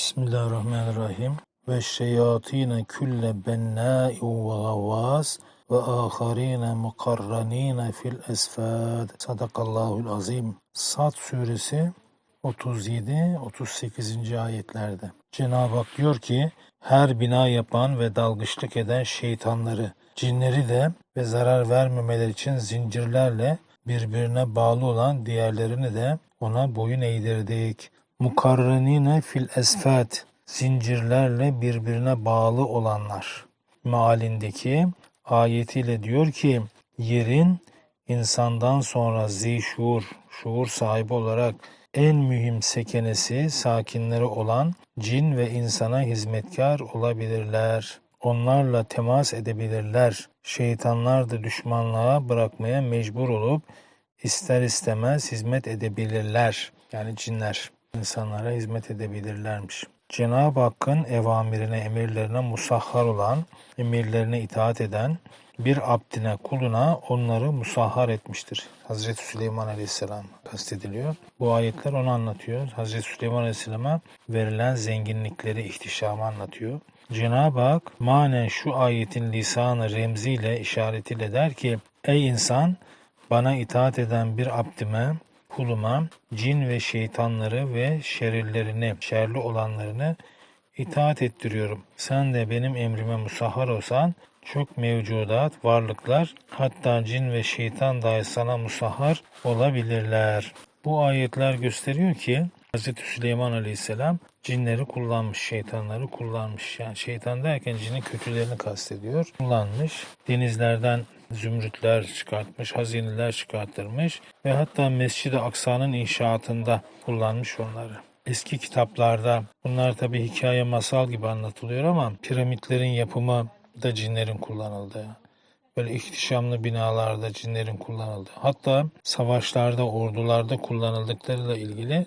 Bismillahirrahmanirrahim. Ve şeyatine külle bennâ'in ve gavvâs ve âkharîne mukarranîne fil esfâd. Sadakallahul azim. Sad suresi 37-38. ayetlerde. Cenab-ı Hak diyor ki her bina yapan ve dalgıçlık eden şeytanları, cinleri de ve zarar vermemeler için zincirlerle birbirine bağlı olan diğerlerini de ona boyun eğdirdik. Mukarrenine fil esfat zincirlerle birbirine bağlı olanlar. Mealindeki ayetiyle diyor ki yerin insandan sonra zişur, şuur sahibi olarak en mühim sekenesi, sakinleri olan cin ve insana hizmetkar olabilirler. Onlarla temas edebilirler. Şeytanlar da düşmanlığa bırakmaya mecbur olup ister istemez hizmet edebilirler. Yani cinler insanlara hizmet edebilirlermiş. Cenab-ı Hakk'ın evamirine, emirlerine musahhar olan, emirlerine itaat eden bir abdine, kuluna onları musahhar etmiştir. Hazreti Süleyman Aleyhisselam kastediliyor. Bu ayetler onu anlatıyor. Hazreti Süleyman Aleyhisselam'a verilen zenginlikleri, ihtişamı anlatıyor. Cenab-ı Hak manen şu ayetin lisanı remziyle, işaretiyle der ki Ey insan bana itaat eden bir abdime, kuluma cin ve şeytanları ve şerirlerini, şerli olanlarını itaat ettiriyorum. Sen de benim emrime musahhar olsan çok mevcudat, varlıklar hatta cin ve şeytan dahi sana musahhar olabilirler. Bu ayetler gösteriyor ki Hz. Süleyman Aleyhisselam cinleri kullanmış, şeytanları kullanmış. Yani şeytan derken cinin kötülerini kastediyor. Kullanmış. Denizlerden zümrütler çıkartmış, hazineler çıkarttırmış ve hatta Mescid-i Aksa'nın inşaatında kullanmış onları. Eski kitaplarda bunlar tabi hikaye masal gibi anlatılıyor ama piramitlerin yapımı da cinlerin kullanıldığı, böyle ihtişamlı binalarda cinlerin kullanıldığı, hatta savaşlarda, ordularda kullanıldıklarıyla ilgili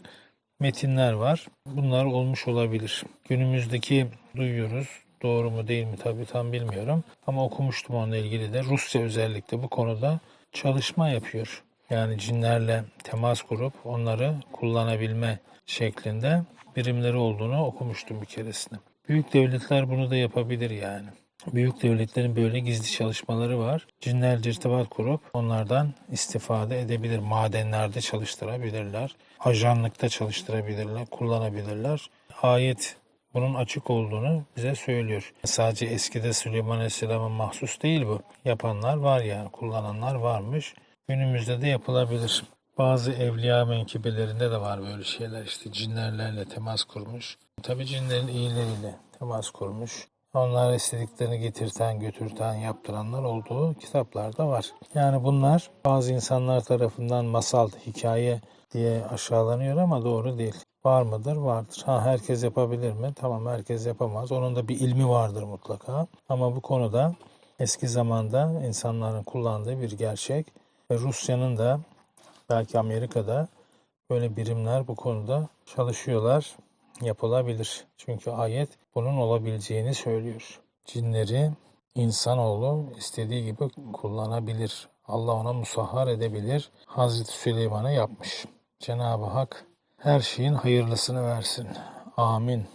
metinler var. Bunlar olmuş olabilir. Günümüzdeki duyuyoruz. Doğru mu değil mi tabii tam bilmiyorum. Ama okumuştum onunla ilgili de. Rusya özellikle bu konuda çalışma yapıyor. Yani cinlerle temas kurup onları kullanabilme şeklinde birimleri olduğunu okumuştum bir keresinde. Büyük devletler bunu da yapabilir yani. Büyük devletlerin böyle gizli çalışmaları var. Cinlerce irtibat kurup onlardan istifade edebilir. Madenlerde çalıştırabilirler. Ajanlıkta çalıştırabilirler, kullanabilirler. Ayet bunun açık olduğunu bize söylüyor. Sadece eskide Süleyman Aleyhisselam'a mahsus değil bu. Yapanlar var yani, kullananlar varmış. Günümüzde de yapılabilir. Bazı evliya menkibelerinde de var böyle şeyler işte cinlerle temas kurmuş. Tabi cinlerin iyileriyle temas kurmuş. Onlar istediklerini getirten, götürten, yaptıranlar olduğu kitaplarda var. Yani bunlar bazı insanlar tarafından masal, hikaye diye aşağılanıyor ama doğru değil. Var mıdır? Vardır. Ha herkes yapabilir mi? Tamam herkes yapamaz. Onun da bir ilmi vardır mutlaka. Ama bu konuda eski zamanda insanların kullandığı bir gerçek ve Rusya'nın da belki Amerika'da böyle birimler bu konuda çalışıyorlar. Yapılabilir. Çünkü ayet bunun olabileceğini söylüyor. Cinleri insanoğlu istediği gibi kullanabilir. Allah ona musahhar edebilir. Hazreti Süleyman'a yapmış. Cenab-ı Hak her şeyin hayırlısını versin. Amin.